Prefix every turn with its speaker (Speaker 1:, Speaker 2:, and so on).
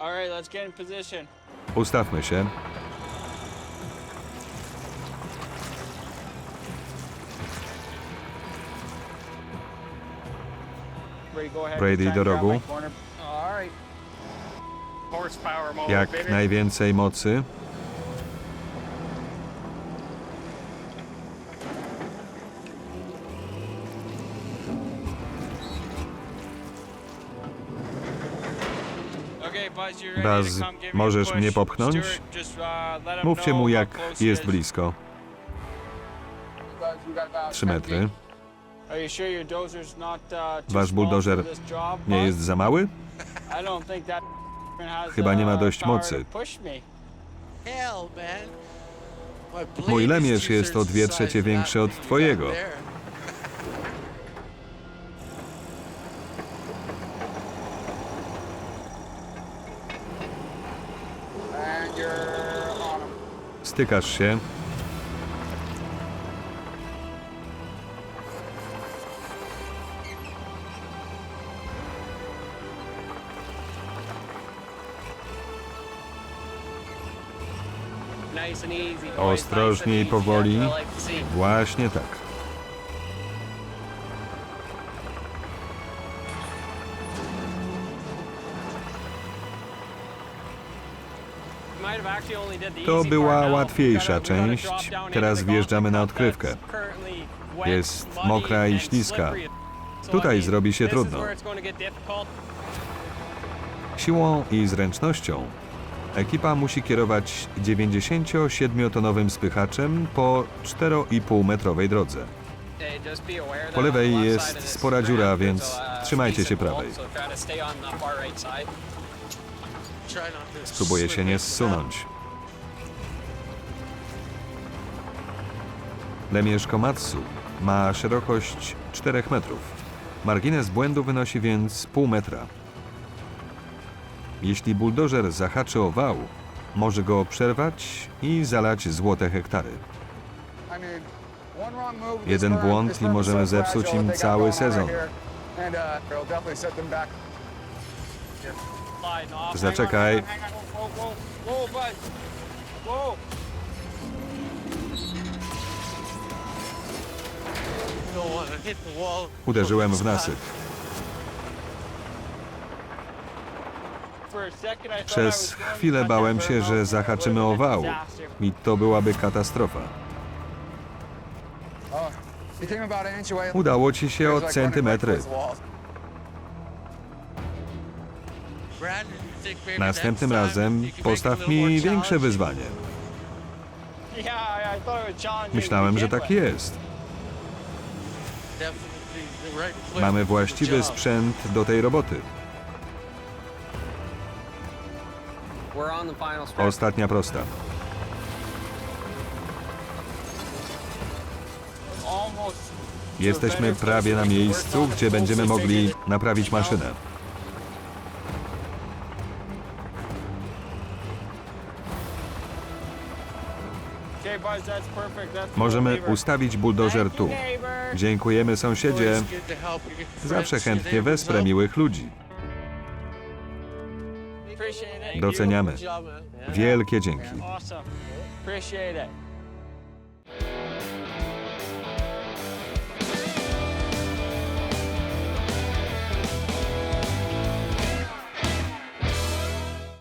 Speaker 1: All right, let's get in position.
Speaker 2: Ustawmy się.
Speaker 1: Brady, go ahead.
Speaker 2: Brady, do rogu.
Speaker 1: my corner. All right. Horsepower mode,
Speaker 2: Jak
Speaker 1: baby.
Speaker 2: najwięcej mocy.
Speaker 1: A
Speaker 2: możesz mnie popchnąć? Mówcie mu, jak jest blisko. Trzy metry. Wasz buldożer Nie jest za mały? Chyba nie ma dość mocy. Mój lemierz jest o dwie trzecie większy od twojego. Stykasz się. Ostrożnie i powoli. Właśnie tak. To była łatwiejsza część. Teraz wjeżdżamy na odkrywkę. Jest mokra i śliska. Tutaj zrobi się trudno. Siłą i zręcznością ekipa musi kierować 97-tonowym spychaczem po 4,5 metrowej drodze. Po lewej jest spora dziura, więc trzymajcie się prawej. Spróbuję się nie zsunąć. Lemierz Komatsu ma szerokość 4 metrów. Margines błędu wynosi więc pół metra. Jeśli buldożer zahaczy o wał, może go przerwać i zalać złote hektary. Jeden błąd i możemy zepsuć im cały sezon. Zaczekaj. Uderzyłem w nasyp. Przez chwilę bałem się, że zahaczymy o wał i to byłaby katastrofa. Udało ci się o centymetry. Następnym razem postaw mi większe wyzwanie. Myślałem, że tak jest. Mamy właściwy sprzęt do tej roboty. Ostatnia prosta. Jesteśmy prawie na miejscu, gdzie będziemy mogli naprawić maszynę. Możemy ustawić buldożer tu. Dziękujemy sąsiedzie. Zawsze chętnie wesprę miłych ludzi. Doceniamy. Wielkie dzięki.
Speaker 1: Awesome. Appreciate it.